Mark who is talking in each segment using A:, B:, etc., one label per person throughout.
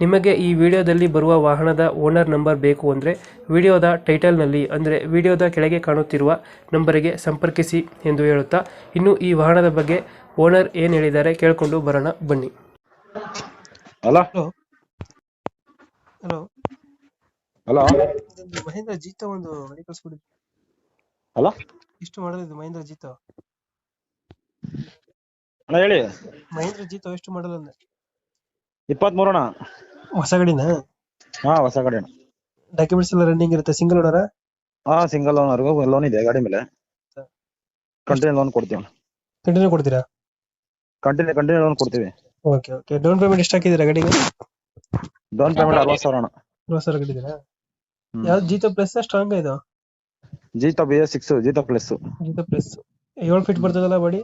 A: ನಿಮಗೆ ಈ ವಿಡಿಯೋದಲ್ಲಿ ಬರುವ ವಾಹನದ ಓನರ್ ನಂಬರ್ ಬೇಕು ಅಂದರೆ ವಿಡಿಯೋದ ಟೈಟಲ್ನಲ್ಲಿ ಅಂದರೆ ವಿಡಿಯೋದ ಕೆಳಗೆ ಕಾಣುತ್ತಿರುವ ನಂಬರಿಗೆ ಸಂಪರ್ಕಿಸಿ ಎಂದು ಹೇಳುತ್ತಾ ಇನ್ನು ಈ ವಾಹನದ ಬಗ್ಗೆ ಓನರ್ ಏನು ಹೇಳಿದ್ದಾರೆ ಕೇಳಿಕೊಂಡು ಬರೋಣ ಬನ್ನಿ.
B: Hello.
A: Hello. Hello.
B: Hello.
A: Mahindra Jeeto ಒಂದು ಗಾಡಿ
B: ಹಲೋ.
A: ಮಹೇಂದ್ರ ಜೀತ.
B: ಅಣ್ಣ ಹೇಳಿ.
A: ಮಹೇಂದ್ರ ಜೀತ ಎಷ್ಟು ಮಾಡಲ್ಲ ಅಂದ್ರೆ
B: ಇಪ್ಪತ್ಮೂರು ಅಣ್ಣ
A: ಹೊಸ ಗಾಡಿನ?
B: ಹಾ ಹೊಸ ಗಾಡಿ
A: ಡಾಕ್ಯುಮೆಂಟ್ಸ್ ಎಲ್ಲ ರನ್ನಿಂಗ್ ಇರುತ್ತೆ ಸಿಂಗಲ್ ಓನರ
B: ಹಾ ಸಿಂಗಲ್ ಓನರ್ಗೂ ಲೋನ್ ಇದೆ ಗಾಡಿ ಮೇಲೆ. ಕಂಟಿನ್ಯೂ ಲೋನ್ ಕೊಡ್ತೀವಿ
A: ಕಂಟಿನ್ಯೂ ಕೊಡ್ತೀರಾ?
B: ಕಂಟಿನ್ಯೂ ಕಂಟಿನ್ಯೂ ಲೋನ್ ಕೊಡ್ತೀವಿ.
A: ಓಕೆ ಓಕೆ ಡೌನ್ ಪೇಮೆಂಟ್ ಎಷ್ಟು ಹಾಕಿದ್ದೀರಾ ಗಾಡಿಗೆ?
B: ಡೌನ್ ಪೇಮೆಂಟ್ ಅರವತ್ತು ಸಾವಿರ ಅಣ್ಣ.
A: ಅರವತ್ತು ಸಾವಿರ ಕಟ್ಟಿದ್ದೀರಾ. ಯಾವ್ದು ಜೀತೋ ಪ್ಲಸ್ ಸ್ಟ್ರಾಂಗ್ ಇದು?
B: Jeeto B S six Jeeto plus
A: Jeeto plus ಏಳು ಫೀಟ್ ಬರ್ತದಲ್ಲ ಬಾಡಿ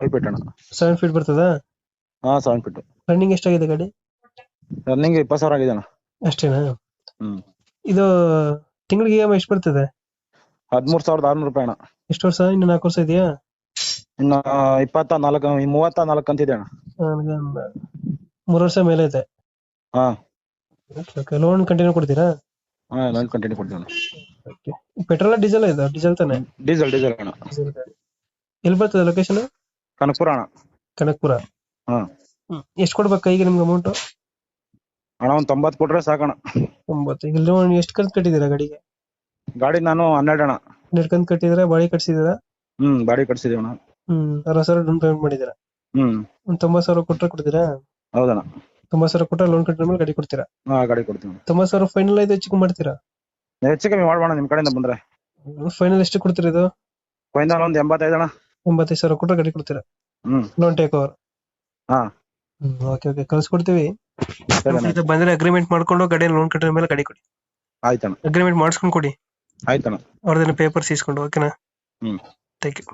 B: ಫೀಟ್ ಅಣ್ಣ.
A: ಸೆವೆನ್ ಫೀಟ್ ಬರ್ತದಾ?
B: ಹಾ ಸೆವೆನ್ ಫೀಟ್
A: ರನ್ನಿಂಗ್ ಎಷ್ಟಾಗಿದೆ ಗಾಡಿ?
B: ರನ್ನಿಂಗ್ ಇಪ್ಪತ್ತು ಸಾವಿರ ಆಗಿದೆ ಅಣ್ಣ
A: ಅಷ್ಟೇನಾ?
B: ಹ್ಮ್.
A: ಇದು ತಿಂಗಳಿಗೆ ಇ ಎಂ ಎಷ್ಟು ಬರ್ತದೆ?
B: ಹದಿಮೂರು ಸಾವಿರದ ಆರ್ನೂರು ರೂಪಾಯಿ ಅಣ್ಣ.
A: ಎಷ್ಟು ವರ್ಷ? ಇನ್ನು ನಾಲ್ಕು ವರ್ಷ ಇದೆಯಾ?
B: ಇನ್ನು ಇಪ್ಪತ್ತ ನಾಲ್ಕು ಮೂವತ್ತ ನಾಲ್ಕು ಅಂತಿದೆ ಅಣ್ಣ.
A: ಮೂರು ವರ್ಷ ಮೇಲೆ ಇದೆ.
B: ಹಾ.
A: ಲೋನ್ ಕಂಟಿನ್ಯೂ ಕೊಡ್ತೀರಾ?
B: ಹಾ ಲೋನ್ ಕಂಟಿನ್ಯೂ ಕೊಡ್ತೀವಿ ಅಣ್ಣ.
A: ಪೆಟ್ರೋಲ್ ಡೀಸೆಲ್ ಇದೆ? ಡೀಸೆಲ್ ತಾನೆ?
B: ಡೀಸೆಲ್ ಡೀಸೆಲ್ ಅಣ್ಣ.
A: ಎಲ್ಲಿ ಬರ್ತದೆ ಲೊಕೇಶನ್
B: ಕನಕಪುರ ಅಣ್ಣ.
A: ಕನಕಪುರ.
B: ಹಾ.
A: ಎಷ್ಟು ಕೊಡ್ಬೇಕು ಕೈಗೆ ನಿಮ್ಗೆ ಅಮೌಂಟ್
B: ಅಣ್ಣ ಒಂದು ತೊಂಬತ್ತು ಕೊಟ್ರೆ ಸಾಕಣ್ಣ.
A: ಒಂಬತ್ತು ಇಲ್ಲಿ ಎಷ್ಟು ಕಂತು ಕಟ್ಟಿದ್ದೀರಾ ಗಾಡಿಗೆ?
B: ಗಾಡಿ ನಾನು ಹನ್ನೆರಡು ಅಣ್ಣ.
A: ಹನ್ನೆರಡು ಕಂತು ಕಟ್ಟಿದ್ರೆ ಬಾಡಿ ಕಟ್ಸಿದ್ದೀರಾ?
B: ಹ್ಮ್ ಬಾಡಿ ಕಟ್ಸಿದೀವಿ ಅಣ್ಣ.
A: ಹ್ಮ್ ಅರವತ್ತು ಸಾವಿರ ಡೌನ್ ಪೇಮೆಂಟ್ ಮಾಡಿದ್ದೀರಾ?
B: ಹ್ಮ್.
A: ಒಂದ್ ತೊಂಬತ್ತು ಸಾವಿರ ಕೊಟ್ಟರೆ ಕೊಡ್ತೀರಾ?
B: ಹೌದಣ್ಣ.
A: ತೊಂಬತ್ತು ಸಾವಿರ ಕೊಟ್ಟರೆ ಲೋನ್ ಕಟ್ಟಿದ ಮೇಲೆ ಗಾಡಿ ಕೊಡ್ತೀರಾ?
B: ಹಾ ಗಾಡಿ ಕೊಡ್ತೀವಿ ಅಣ್ಣ.
A: ತೊಂಬತ್ತು ಸಾವಿರ ಫೈನಲ್ ಐದು ಹೆಚ್ಚು ಮಾಡ್ತೀರಾ?
B: ಹೆಚ್ಚು ಕಮ್ಮಿ ಮಾಡ್ಬೋಣ ನಿಮ್ ಕಡೆಯಿಂದ ಬಂದ್ರೆ.
A: ಫೈನಲ್ ಎಷ್ಟು ಕೊಡ್ತೀರಾ ಇದು?
B: ಫೈನಲ್ ಒಂದ್ ಎಂಬತ್ತೈದು ಅಣ್ಣ.
A: ಎಂಬತ್ತೈದು ಸಾವಿರ ಕೊಟ್ಟರೆ ಗಾಡಿ ಕೊಡ್ತೀರಾ?
B: ಹ್ಮ್.
A: ಲೋನ್ ಟೇಕ್ ಓವರ್
B: ಹಾ.
A: ಹ್ಮ್ ಓಕೆ ಓಕೆ ಕಳ್ಸ್ಕೊಡ್ತೀವಿ?
B: ಸರಿ ಅಣ್ಣ.
A: ಇದು ಬಂದ್ರೆ ಅಗ್ರಿಮೆಂಟ್ ಮಾಡ್ಕೊಂಡು ಗಾಡಿ ಲೋನ್ ಕಟ್ಟಿದ ಮೇಲೆ ಗಾಡಿ ಕೊಡಿ.
B: ಆಯ್ತಣ್ಣ.
A: ಅಗ್ರಿಮೆಂಟ್ ಮಾಡಿಸ್ಕೊಂಡು ಕೊಡಿ.
B: ಆಯ್ತಣ್ಣ.
A: ಅವ್ರದ್ದೇನು ಪೇಪರ್ಸ್ ಇಸ್ಕೊಂಡು ಓಕೆನಾ
B: ಹ್ಮ್.
A: Thank you